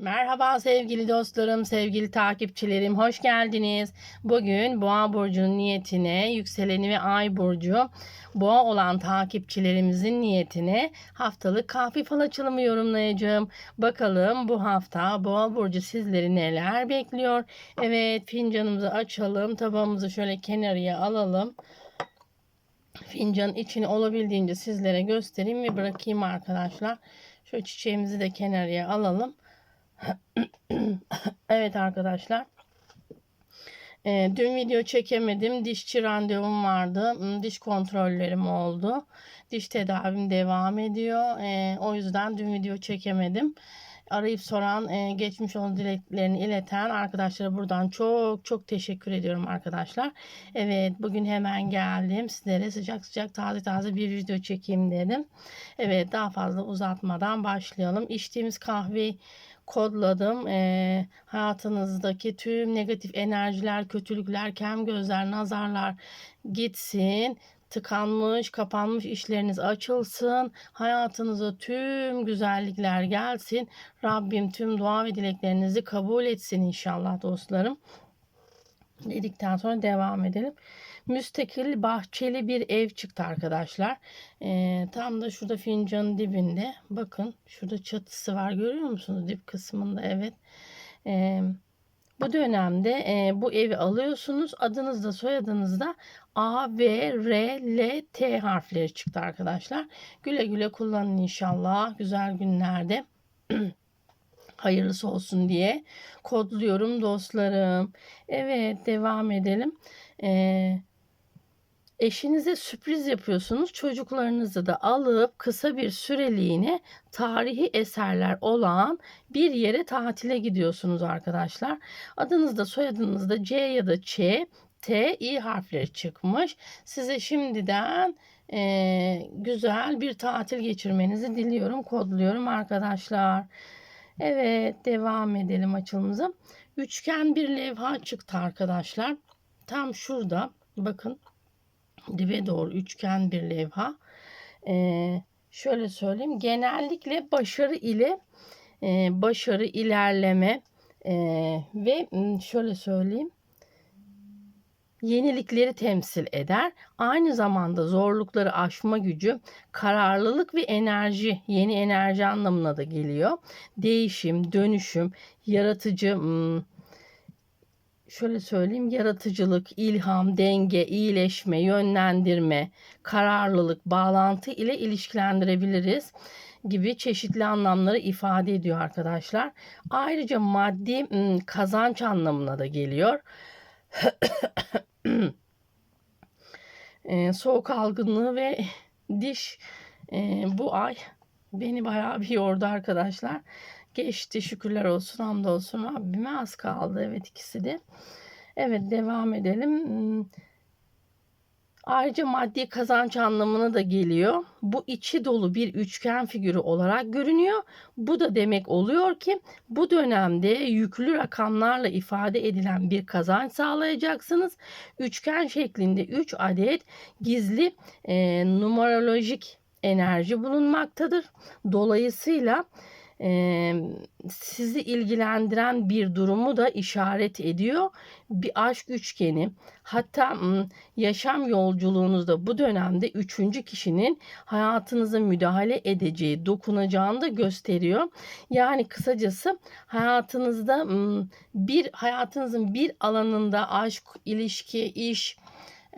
Merhaba sevgili dostlarım, sevgili takipçilerim, hoş geldiniz. Bugün Boğa burcunun niyetine, yükseleni ve ay burcu Boğa olan takipçilerimizin niyetine haftalık kahve fal açılımı yorumlayacağım. Bakalım bu hafta Boğa burcu sizleri neler bekliyor? Evet, fincanımızı açalım, tabağımızı şöyle kenarıya alalım. Fincanın içini olabildiğince sizlere göstereyim ve bırakayım arkadaşlar. Şu çiçeğimizi de kenarıya alalım. evet arkadaşlar. Ee, dün video çekemedim. Dişçi randevum vardı. Hmm, Diş kontrollerim oldu. Diş tedavim devam ediyor. Ee, o yüzden dün video çekemedim. Arayıp soran, e, geçmiş olan dileklerini ileten arkadaşlara buradan çok çok teşekkür ediyorum arkadaşlar. Evet bugün hemen geldim. Sizlere sıcak sıcak taze taze bir video çekeyim dedim. Evet daha fazla uzatmadan başlayalım. İçtiğimiz kahve kodladım. E, hayatınızdaki tüm negatif enerjiler, kötülükler, kem gözler, nazarlar gitsin. Tıkanmış, kapanmış işleriniz açılsın. Hayatınıza tüm güzellikler gelsin. Rabbim tüm dua ve dileklerinizi kabul etsin inşallah dostlarım. Dedikten sonra devam edelim. Müstakil bahçeli bir ev çıktı arkadaşlar. Ee, tam da şurada fincanın dibinde. Bakın şurada çatısı var görüyor musunuz dip kısmında evet. Ee, bu dönemde e, bu evi alıyorsunuz. Adınızda soyadınızda A, V, R, L, T harfleri çıktı arkadaşlar. Güle güle kullanın inşallah. Güzel günlerde. hayırlısı olsun diye kodluyorum dostlarım. Evet devam edelim. Ee, eşinize sürpriz yapıyorsunuz. Çocuklarınızı da alıp kısa bir süreliğine tarihi eserler olan bir yere tatile gidiyorsunuz arkadaşlar. Adınızda soyadınızda C ya da Ç, T, İ harfleri çıkmış. Size şimdiden e, güzel bir tatil geçirmenizi diliyorum, kodluyorum arkadaşlar. Evet devam edelim açılımıza. Üçgen bir levha çıktı arkadaşlar. Tam şurada bakın dibe doğru üçgen bir levha. Ee, şöyle söyleyeyim genellikle başarı ile e, başarı ilerleme e, ve şöyle söyleyeyim yenilikleri temsil eder. Aynı zamanda zorlukları aşma gücü, kararlılık ve enerji, yeni enerji anlamına da geliyor. Değişim, dönüşüm, yaratıcı şöyle söyleyeyim yaratıcılık, ilham, denge, iyileşme, yönlendirme, kararlılık, bağlantı ile ilişkilendirebiliriz gibi çeşitli anlamları ifade ediyor arkadaşlar. Ayrıca maddi kazanç anlamına da geliyor. soğuk algınlığı ve diş bu ay beni bayağı bir yordu arkadaşlar. Geçti şükürler olsun hamdolsun Rabbime az kaldı evet ikisi de. Evet devam edelim. Ayrıca maddi kazanç anlamına da geliyor. Bu içi dolu bir üçgen figürü olarak görünüyor. Bu da demek oluyor ki bu dönemde yüklü rakamlarla ifade edilen bir kazanç sağlayacaksınız. Üçgen şeklinde 3 adet gizli e, numerolojik enerji bulunmaktadır. Dolayısıyla sizi ilgilendiren bir durumu da işaret ediyor. Bir aşk üçgeni hatta yaşam yolculuğunuzda bu dönemde üçüncü kişinin hayatınıza müdahale edeceği, dokunacağını da gösteriyor. Yani kısacası hayatınızda bir hayatınızın bir alanında aşk, ilişki, iş,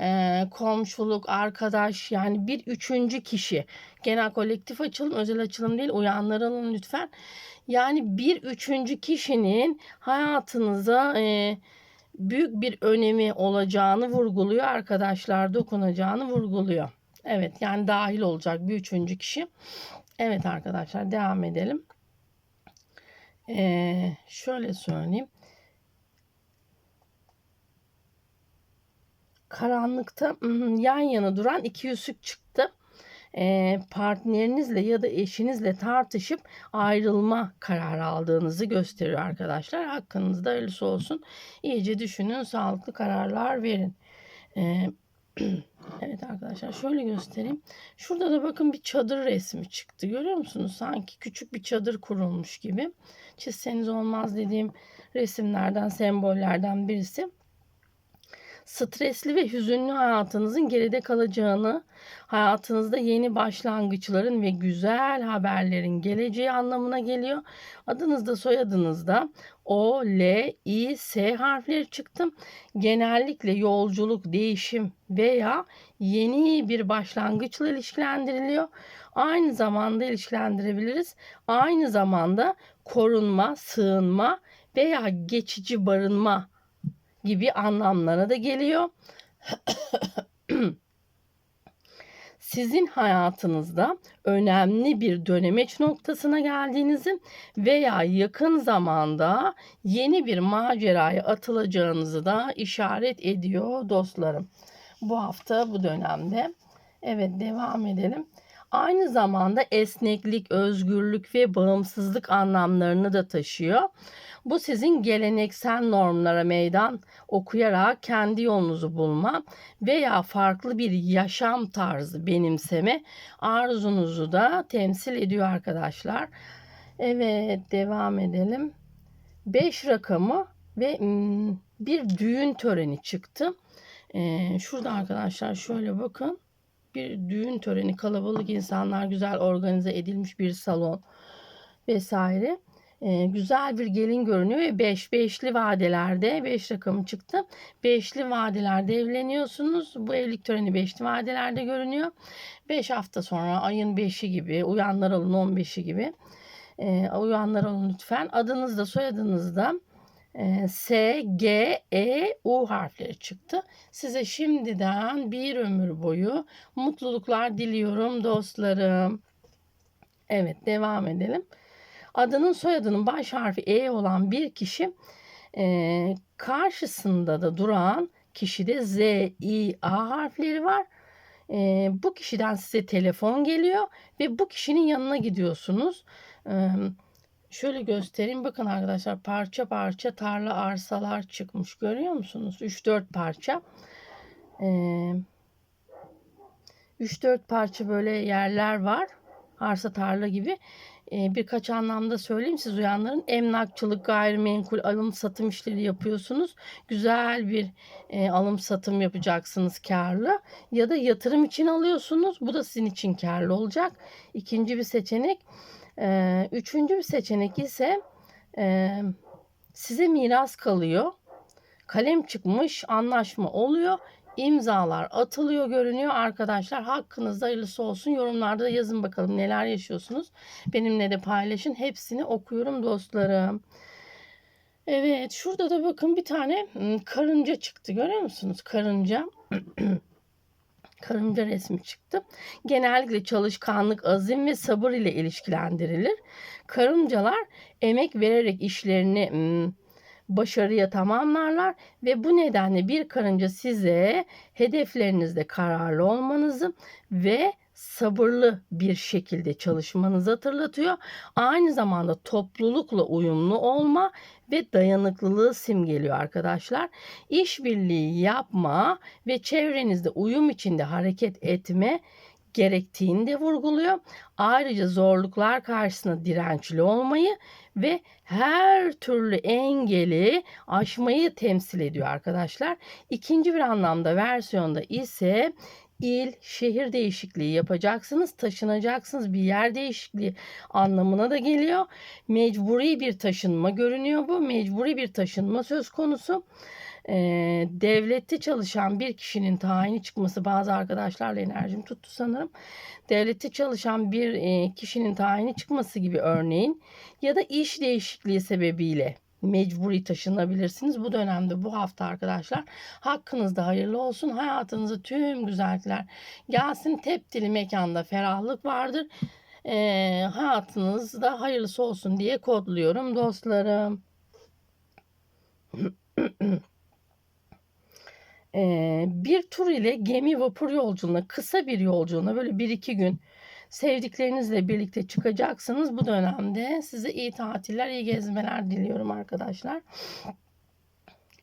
e, komşuluk, arkadaş yani bir üçüncü kişi. Genel kolektif açılım, özel açılım değil. Uyanlar alın lütfen. Yani bir üçüncü kişinin hayatınıza e, büyük bir önemi olacağını vurguluyor arkadaşlar. Dokunacağını vurguluyor. Evet yani dahil olacak bir üçüncü kişi. Evet arkadaşlar devam edelim. Ee, şöyle söyleyeyim. karanlıkta yan yana duran iki yüzük çıktı. E, partnerinizle ya da eşinizle tartışıp ayrılma kararı aldığınızı gösteriyor arkadaşlar. Hakkınızda öylesi olsun. İyice düşünün, sağlıklı kararlar verin. E, Evet arkadaşlar şöyle göstereyim. Şurada da bakın bir çadır resmi çıktı. Görüyor musunuz? Sanki küçük bir çadır kurulmuş gibi. Çizseniz olmaz dediğim resimlerden, sembollerden birisi. Stresli ve hüzünlü hayatınızın geride kalacağını, hayatınızda yeni başlangıçların ve güzel haberlerin geleceği anlamına geliyor. Adınızda, soyadınızda O, L, I, S harfleri çıktı. Genellikle yolculuk, değişim veya yeni bir başlangıçla ilişkilendiriliyor. Aynı zamanda ilişkilendirebiliriz. Aynı zamanda korunma, sığınma veya geçici barınma gibi anlamlara da geliyor. Sizin hayatınızda önemli bir dönemeç noktasına geldiğinizi veya yakın zamanda yeni bir maceraya atılacağınızı da işaret ediyor dostlarım. Bu hafta bu dönemde. Evet devam edelim. Aynı zamanda esneklik, özgürlük ve bağımsızlık anlamlarını da taşıyor. Bu sizin geleneksel normlara meydan okuyarak kendi yolunuzu bulma veya farklı bir yaşam tarzı benimseme arzunuzu da temsil ediyor arkadaşlar. Evet devam edelim. 5 rakamı ve bir düğün töreni çıktı. Ee, şurada arkadaşlar şöyle bakın. Bir düğün töreni kalabalık insanlar güzel organize edilmiş bir salon vesaire. Güzel bir gelin görünüyor ve 5 beş, beşli vadelerde 5 beş rakamı çıktı. Beşli vadelerde evleniyorsunuz. Bu evlilik töreni beşli vadelerde görünüyor. 5 hafta sonra ayın 5'i gibi uyanlar alın 15'i gibi e, uyanlar alın lütfen. Adınızda soyadınızda e, S, G, E, U harfleri çıktı. Size şimdiden bir ömür boyu mutluluklar diliyorum dostlarım. Evet devam edelim. Adının soyadının baş harfi E olan bir kişi e, karşısında da duran kişide Z, I, A harfleri var. E, bu kişiden size telefon geliyor ve bu kişinin yanına gidiyorsunuz. E, şöyle göstereyim. Bakın arkadaşlar parça parça tarla arsalar çıkmış. Görüyor musunuz? 3-4 parça. E, 3-4 parça böyle yerler var. Arsa tarla gibi birkaç anlamda söyleyeyim siz uyanların emlakçılık, gayrimenkul, alım satım işleri yapıyorsunuz. Güzel bir e, alım satım yapacaksınız karlı ya da yatırım için alıyorsunuz. Bu da sizin için karlı olacak. İkinci bir seçenek. E, üçüncü bir seçenek ise e, size miras kalıyor. Kalem çıkmış, anlaşma oluyor imzalar atılıyor görünüyor arkadaşlar. Hakkınızda hayırlısı olsun. Yorumlarda yazın bakalım neler yaşıyorsunuz. Benimle de paylaşın. Hepsini okuyorum dostlarım. Evet şurada da bakın bir tane karınca çıktı. Görüyor musunuz? Karınca. karınca resmi çıktı. Genellikle çalışkanlık, azim ve sabır ile ilişkilendirilir. Karıncalar emek vererek işlerini başarıya tamamlarlar ve bu nedenle bir karınca size hedeflerinizde kararlı olmanızı ve sabırlı bir şekilde çalışmanızı hatırlatıyor. Aynı zamanda toplulukla uyumlu olma ve dayanıklılığı simgeliyor arkadaşlar. İşbirliği yapma ve çevrenizde uyum içinde hareket etme gerektiğini de vurguluyor. Ayrıca zorluklar karşısında dirençli olmayı ve her türlü engeli aşmayı temsil ediyor arkadaşlar. İkinci bir anlamda versiyonda ise il, şehir değişikliği yapacaksınız, taşınacaksınız, bir yer değişikliği anlamına da geliyor. Mecburi bir taşınma görünüyor bu. Mecburi bir taşınma söz konusu e, devlette çalışan bir kişinin tayini çıkması bazı arkadaşlarla enerjim tuttu sanırım. Devlette çalışan bir e, kişinin tayini çıkması gibi örneğin ya da iş değişikliği sebebiyle mecburi taşınabilirsiniz. Bu dönemde bu hafta arkadaşlar hakkınızda hayırlı olsun. Hayatınızda tüm güzellikler gelsin. Teptili mekanda ferahlık vardır. E, hayatınızda hayırlısı olsun diye kodluyorum dostlarım. Ee, bir tur ile gemi vapur yolculuğuna, kısa bir yolculuğuna böyle bir iki gün sevdiklerinizle birlikte çıkacaksınız. Bu dönemde size iyi tatiller, iyi gezmeler diliyorum arkadaşlar.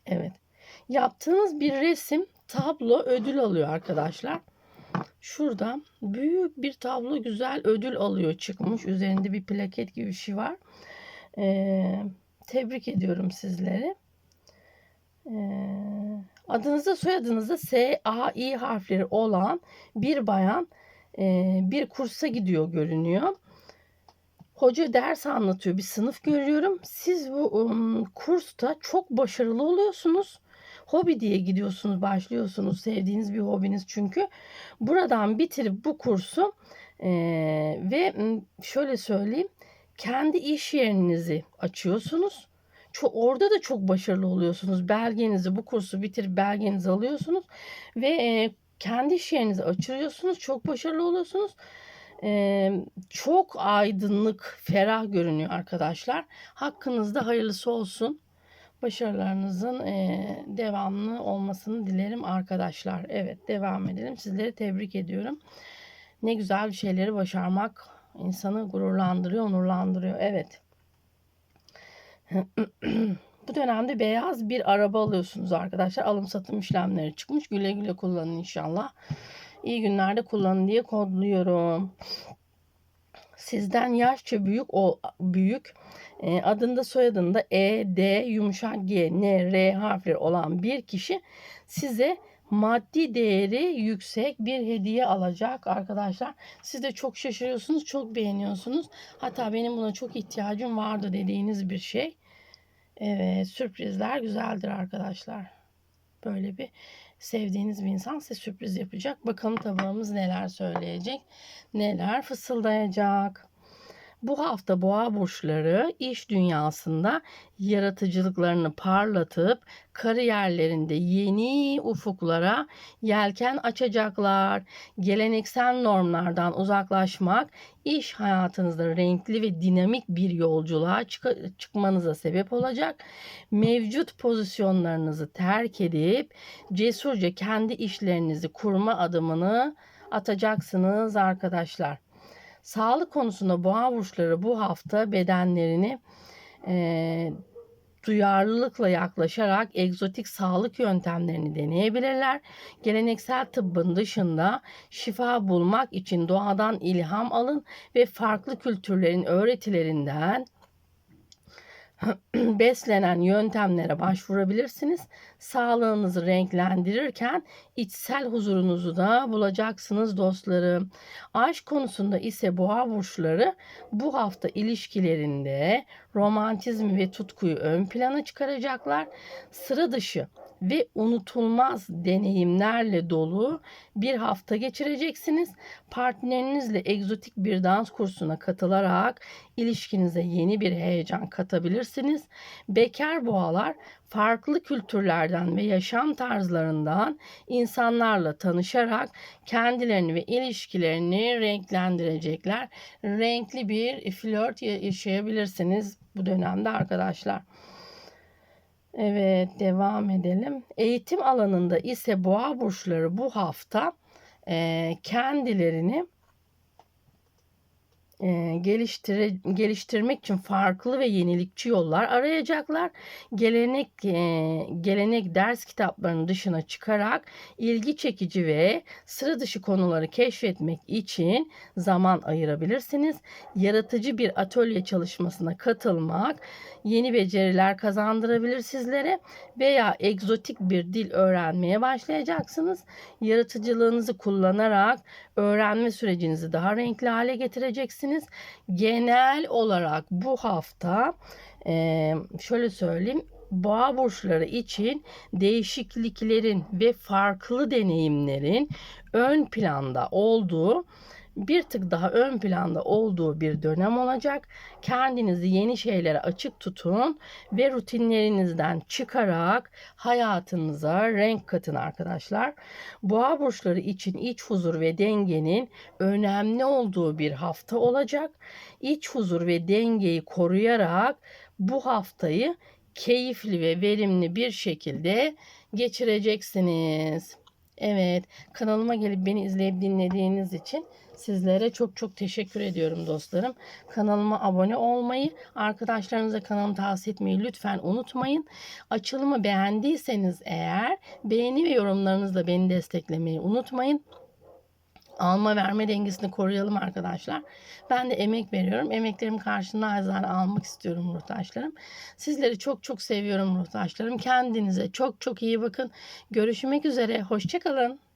Evet. Yaptığınız bir resim tablo ödül alıyor arkadaşlar. Şurada büyük bir tablo güzel ödül alıyor çıkmış. Üzerinde bir plaket gibi bir şey var. Ee, tebrik ediyorum sizleri. Ee, adınızda soyadınızda S, A, I harfleri olan bir bayan e, bir kursa gidiyor görünüyor. Hoca ders anlatıyor. Bir sınıf görüyorum. Siz bu um, kursta çok başarılı oluyorsunuz. Hobi diye gidiyorsunuz, başlıyorsunuz. Sevdiğiniz bir hobiniz çünkü. Buradan bitirip bu kursu e, ve şöyle söyleyeyim. Kendi iş yerinizi açıyorsunuz. Çok, orada da çok başarılı oluyorsunuz. Belgenizi, bu kursu bitirip belgenizi alıyorsunuz. Ve e, kendi iş yerinizi açıyorsunuz. Çok başarılı oluyorsunuz. Ee, çok aydınlık, ferah görünüyor arkadaşlar. Hakkınızda hayırlısı olsun. Başarılarınızın e, devamlı olmasını dilerim arkadaşlar. Evet devam edelim. Sizleri tebrik ediyorum. Ne güzel bir şeyleri başarmak insanı gururlandırıyor, onurlandırıyor. Evet. Bu dönemde beyaz bir araba alıyorsunuz arkadaşlar. Alım satım işlemleri çıkmış. Güle güle kullanın inşallah. İyi günlerde kullanın diye kodluyorum. Sizden yaşça büyük o büyük e, adında soyadında E, D, yumuşak G, N, R harfleri olan bir kişi size maddi değeri yüksek bir hediye alacak arkadaşlar. Siz de çok şaşırıyorsunuz, çok beğeniyorsunuz. Hatta benim buna çok ihtiyacım vardı dediğiniz bir şey. Evet, sürprizler güzeldir arkadaşlar. Böyle bir sevdiğiniz bir insan size sürpriz yapacak. Bakalım tabağımız neler söyleyecek, neler fısıldayacak. Bu hafta boğa burçları iş dünyasında yaratıcılıklarını parlatıp kariyerlerinde yeni ufuklara yelken açacaklar. Geleneksel normlardan uzaklaşmak iş hayatınızda renkli ve dinamik bir yolculuğa çık- çıkmanıza sebep olacak. Mevcut pozisyonlarınızı terk edip cesurca kendi işlerinizi kurma adımını atacaksınız arkadaşlar. Sağlık konusunda boğa burçları bu hafta bedenlerini e, duyarlılıkla yaklaşarak egzotik sağlık yöntemlerini deneyebilirler. Geleneksel tıbbın dışında şifa bulmak için doğadan ilham alın ve farklı kültürlerin öğretilerinden beslenen yöntemlere başvurabilirsiniz. Sağlığınızı renklendirirken içsel huzurunuzu da bulacaksınız dostlarım. Aşk konusunda ise boğa burçları bu hafta ilişkilerinde romantizmi ve tutkuyu ön plana çıkaracaklar. Sıra dışı ve unutulmaz deneyimlerle dolu bir hafta geçireceksiniz. Partnerinizle egzotik bir dans kursuna katılarak ilişkinize yeni bir heyecan katabilirsiniz. Bekar boğalar farklı kültürlerden ve yaşam tarzlarından insanlarla tanışarak kendilerini ve ilişkilerini renklendirecekler. Renkli bir flört yaşayabilirsiniz bu dönemde arkadaşlar. Evet devam edelim. Eğitim alanında ise boğa burçları bu hafta kendilerini geliştire, geliştirmek için farklı ve yenilikçi yollar arayacaklar. Gelenek e, gelenek ders kitaplarının dışına çıkarak ilgi çekici ve sıra dışı konuları keşfetmek için zaman ayırabilirsiniz. Yaratıcı bir atölye çalışmasına katılmak yeni beceriler kazandırabilir sizlere veya egzotik bir dil öğrenmeye başlayacaksınız. Yaratıcılığınızı kullanarak öğrenme sürecinizi daha renkli hale getireceksiniz. Genel olarak bu hafta şöyle söyleyeyim boğa burçları için değişikliklerin ve farklı deneyimlerin ön planda olduğu bir tık daha ön planda olduğu bir dönem olacak. Kendinizi yeni şeylere açık tutun ve rutinlerinizden çıkarak hayatınıza renk katın arkadaşlar. Boğa burçları için iç huzur ve dengenin önemli olduğu bir hafta olacak. İç huzur ve dengeyi koruyarak bu haftayı keyifli ve verimli bir şekilde geçireceksiniz. Evet, kanalıma gelip beni izleyip dinlediğiniz için Sizlere çok çok teşekkür ediyorum dostlarım. Kanalıma abone olmayı, arkadaşlarınıza kanalımı tavsiye etmeyi lütfen unutmayın. Açılımı beğendiyseniz eğer beğeni ve yorumlarınızla beni desteklemeyi unutmayın. Alma verme dengesini koruyalım arkadaşlar. Ben de emek veriyorum. Emeklerim karşılığında azar almak istiyorum ruhtaşlarım. Sizleri çok çok seviyorum ruhtaşlarım. Kendinize çok çok iyi bakın. Görüşmek üzere. Hoşçakalın.